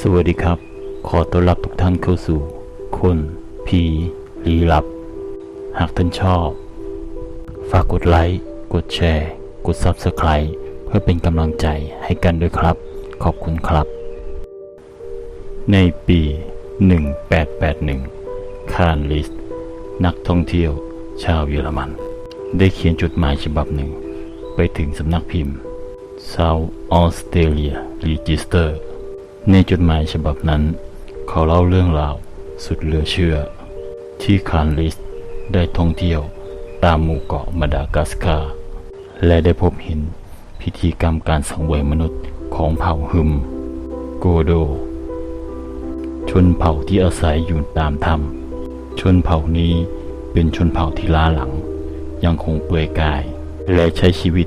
สวัสดีครับ ขอต้อนรับทุกท่านเข้าสู่ คน ผีลี้ลับ หากท่านชอบ ฝากกดไลค์ กดแชร์ กด Subscribe เพื่อเป็นกำลังใจให้กันด้วยครับ ขอบคุณครับ ในปี 1881 คารลิส นักท่องเที่ยวชาวเยอรมัน ได้เขียนจดหมายฉบับหนึ่ง ไปถึงสำนักพิมพ์ South Australia Register ในจดหมายฉบับนั้น เขาเล่าเรื่องราวสุดเหลือเชื่อ ที่คารลิสได้ท่องเที่ยวตามหมู่เกาะมาดากัสกาและได้พบเห็นพิธีกรรมการสังเวยมนุษย์ของเผ่าฮึม โกโด ชนเผ่าที่อาศัยอยู่ตามถ้ำชนเผ่านี้เป็นชนเผ่าที่ล้าหลัง ยังคงเปลือยกาย และใช้ชีวิต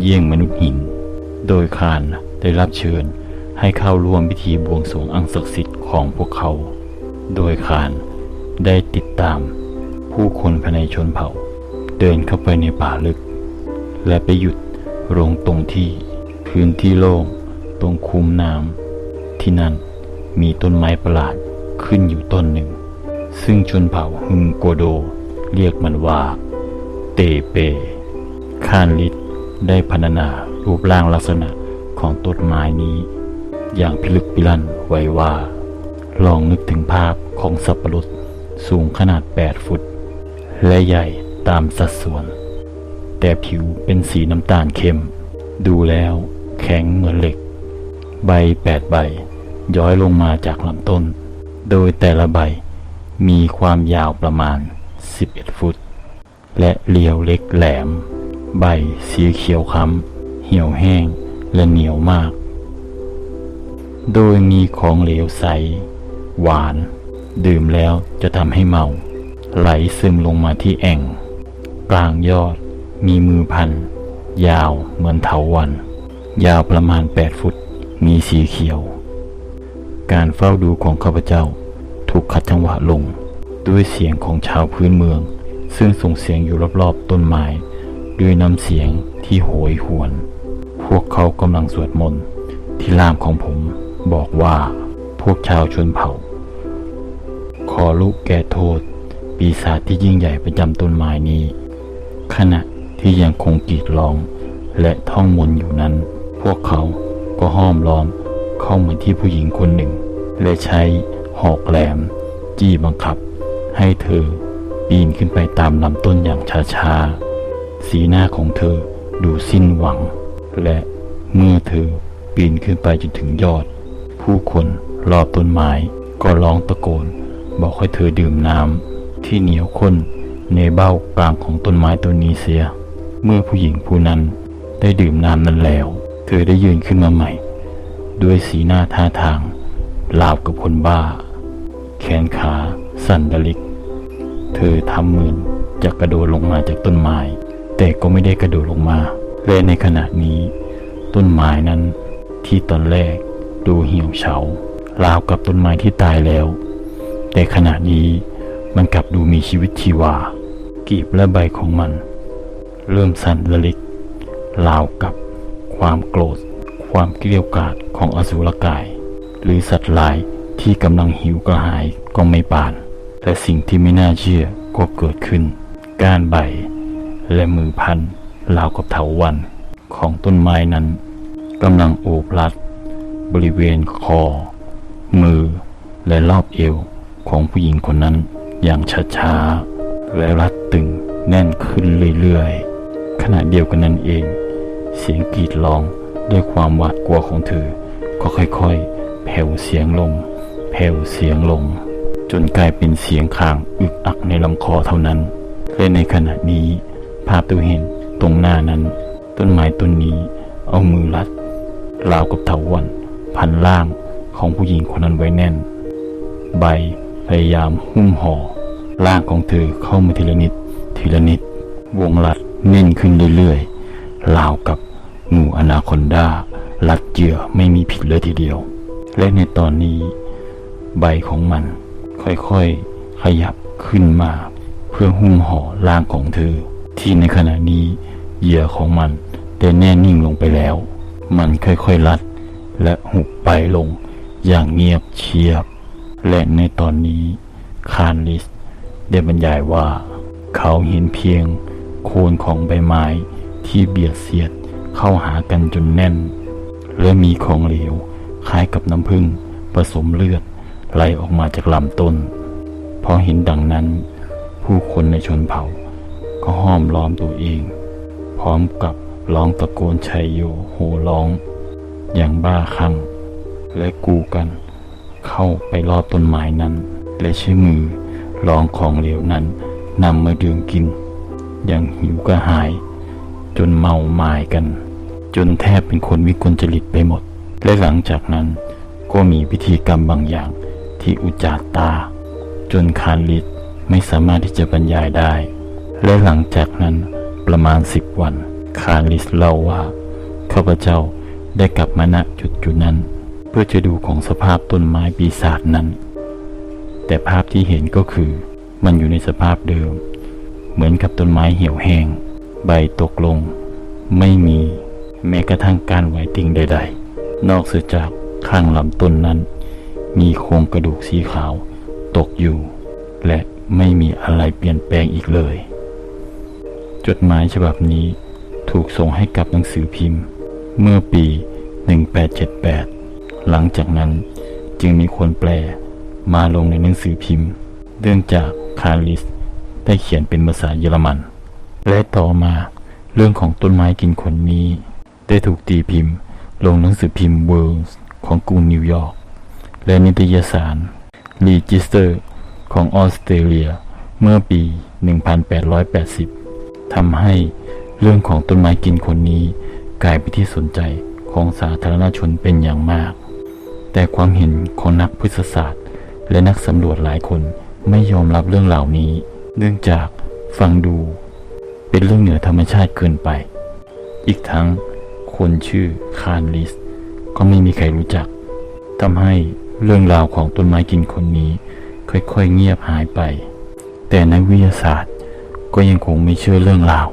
เยี่ยงมนุษย์หิน โดยคานได้รับเชิญ ให้เข้าร่วมพิธีบวงสรวงอังศักดิ์สิทธิ์ของพวกเขา โดยคานได้ติดตาม ผู้คนภายในชนเผ่า เดินเข้าไปในป่าลึก และไปหยุดลงตรงที่พื้นที่โล่งตรงคุ้มน้ำที่นั่นมีต้นไม้ประหลาดขึ้นอยู่ต้นหนึ่ง ซึ่งชนเผ่าฮึงโกโดเรียกมันว่า เตเปคานลิดได้พรรณนารูปร่างลักษณะของต้นไม้นี้ อย่างพิลึกพิลั่นไว้ว่า ลองนึกถึงภาพของสับปะรดสูงขนาด 8 ฟุต และใหญ่ตามสัดส่วน แต่ผิวเป็นสีน้ำตาลเข้ม ดูแล้วแข็งเหมือนเหล็ก ใบแปดใบ ย้อยลงมาจากลำต้น โดยแต่ละใบมีความยาวประมาณ 11 ฟุต และเรียวเล็กแหลม ใบสีเขียวค้ำเหี่ยวแห้งและเหนียวมาก โดยมีของเหลวใส หวาน ดื่มแล้วจะทำให้เมา ไหลซึมลงมาที่แอ่ง กลางยอด มีมือพัน ยาวเหมือนเถาวัน ยาวประมาณ 8 ฟุต มีสีเขียว การเฝ้าดูของข้าพเจ้า ถูกขัดจังหวะลง ด้วยเสียงของชาวพื้นเมือง ซึ่งส่งเสียงอยู่รอบๆต้นไม้ด้วยน้ำเสียงที่โหยหวน พวกเขากำลังสวดมนต์ที่ล่ามของผม บอกว่าพวกชาวชนเผ่า ขอลุแก่โทษ ปีศาจที่ยิ่งใหญ่ประจำต้นไม้นี้ ขณะที่ยังคงกรีดร้อง และท่องมนต์อยู่นั้น พวกเขาก็ห้อมล้อมเข้ามาที่ผู้หญิงคนหนึ่ง และใช้หอกแหลม จี้บังคับ ให้เธอปีนขึ้นไปตามลำต้นอย่างช้าๆ สีหน้าของเธอดูสิ้นหวัง และเมื่อเธอปีนขึ้นไปจนถึงยอด ผู้คนรอบต้นไม้ก็ร้องตะโกน บอกให้เธอดื่มน้ำที่เหนียวข้นในเบ้ากลางของต้นไม้ต้นนี้เสีย เมื่อผู้หญิงผู้นั้นได้ดื่มน้ำนั้นแล้ว เธอได้ยืนขึ้นมาใหม่ ด้วยสีหน้าท่าทางราวกับคนบ้า แขนขาสั่นระลิก เธอทำเหมือนจะกระโดดลงมาจากต้นไม้ แต่ก็ไม่ได้กระโดดลงมาและในขณะนี้ ต้นไม้นั้นที่ตอนแรก ดูเหี่ยวเฉาราวกับต้นไม้ที่ตายแล้ว แต่ขณะนี้มันกลับดูมีชีวิตชีวา กีบและใบของมัน เริ่มสั่นระลิกราวกับความโกรธ ความเกลียวกาดของอสุรกาย หรือสัตว์ลายที่กำลังหิวกระหายก็ไม่ปาน แต่สิ่งที่ไม่น่าเชื่อก็เกิดขึ้น ก้ารใบ และมือพันราวกับเถาวันของต้นไม้นั้นกำลังโอบรัด บริเวณคอ มือ และรอบเอวของผู้หญิงคนนั้นอย่างช้าๆ และรัดตึงแน่นขึ้นเรื่อยๆ ขณะเดียวกันนั้นเอง เสียงกรีดร้องด้วยความหวาดกลัวของเธอ ก็ค่อยๆ แผ่วเสียงลง แผ่วเสียงลง จนกลายเป็นเสียงคางอึกอักในลำคอเท่านั้น และในขณะนี้ ภาพตัวเห็นตรงหน้านั้น ต้นไม้ต้นนี้เอามือรัดราวกับเถาวัน พันล่างของผู้หญิงคนนั้นไว้แน่น ใบพยายามหุ้มห่อร่างของเธอเข้ามาทีละนิด ทีละนิด วงรัดเน่นขึ้นเรื่อยๆราวกับงูอนาคอนดารัดเยื่อไม่มีผิดเลยทีเดียว และในตอนนี้ ใบของมันค่อยๆขยับขึ้นมา เพื่อหุ้มห่อร่างของเธอ ที่ในขณะนี้เหยื่อของมันได้แน่นิ่งลงไปแล้ว มันค่อยๆรัด และหุบไปลงอย่างเงียบเชียบ และในตอนนี้คานลิสได้บรรยายว่า เขาเห็นเพียงโคนของใบไม้ที่เบียดเสียดเข้าหากันจนแน่น และมีของเหลวคล้ายกับน้ำผึ้งผสมเลือดไหลออกมาจากลำต้น พอเห็นดังนั้น ผู้คนในชนเผ่า ก็ห้อมล้อมตัวเอง พร้อมกับร้องตะโกนชัยโยโห่ร้อง อย่างบ้าคลั่งและกูกันเข้าไปรอบต้นไม้นั้น และใช้มือลองของเหลวนั้นนำมาดื่มกิน อย่างหิวกระหาย จนเมาหมายกัน จนแทบเป็นคนวิกลจริตไปหมด และหลังจากนั้นก็มีพิธีกรรมบางอย่างที่อุจจาตา จนคานลิศไม่สามารถที่จะบรรยายได้ และหลังจากนั้นประมาณสิบวันคานลิสเล่าว่าข้าพเจ้า ได้กลับมาณจุดจุดนั้น เพื่อจะดูของสภาพต้นไม้ปีศาจนั้น แต่ภาพที่เห็นก็คือมันอยู่ในสภาพเดิม เหมือนกับต้นไม้เหี่ยวแห้ง ใบตกลง ไม่มีแม้กระทั่งการไหวติ่งใด ๆ นอกเสียจากข้างลำต้นนั้น มีโครงกระดูกสีขาว ตกอยู่ และไม่มีอะไรเปลี่ยนแปลงอีกเลย จดหมายฉบับนี้ถูกส่งให้กับหนังสือพิมพ์ เมื่อปี 1878 หลังจากนั้นจึงมีคนแปลมาลงในหนังสือพิมพ์เนื่องจากคาริสได้เขียนเป็นภาษาเยอรมัน และต่อมาเรื่องของต้นไม้กินคนนี้ ได้ถูกตีพิมพ์ ลงหนังสือพิมพ์ World ของกรุงนิวยอร์ก และนิตยสาร Register ของออสเตรเลียเมื่อปี 1880 ทำให้เรื่องของต้นไม้กินคนนี้ กลายเป็นที่สนใจของสาธารณชนเป็นอย่างมาก แต่ความเห็นของนักพฤษศาสตร์ และนักสำรวจหลายคนไม่ยอมรับเรื่องเหล่านี้ เนื่องจากฟังดูเป็นเรื่องเหนือธรรมชาติเกินไป อีกทั้งคนชื่อคานลิส ก็ไม่มีใครรู้จักทำให้เรื่องราวของต้นไม้กินคนนี้ ค่อยๆเงียบหายไป แต่นักวิทยาศาสตร์ก็ยังคงไม่เชื่อเรื่องราว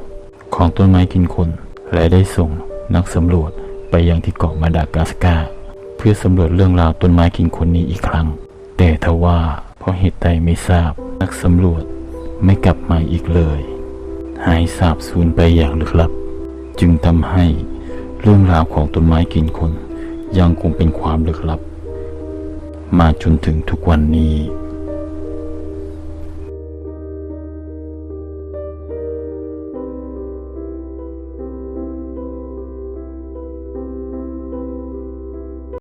ของต้นไม้กินคนและได้ส่ง นักสำรวจไปยังที่เกาะมาดากัสการ์เพื่อสำรวจเรื่องราวต้นไม้กินคนนี้อีกครั้ง แต่ทว่าเพราะเหตุใดไม่ทราบ นักสำรวจไม่กลับมาอีกเลย หายสาบสูญไปอย่างลึกลับ จึงทำให้เรื่องราวของต้นไม้กินคน ยังคงเป็นความลึกลับ มาจนถึงทุกวันนี้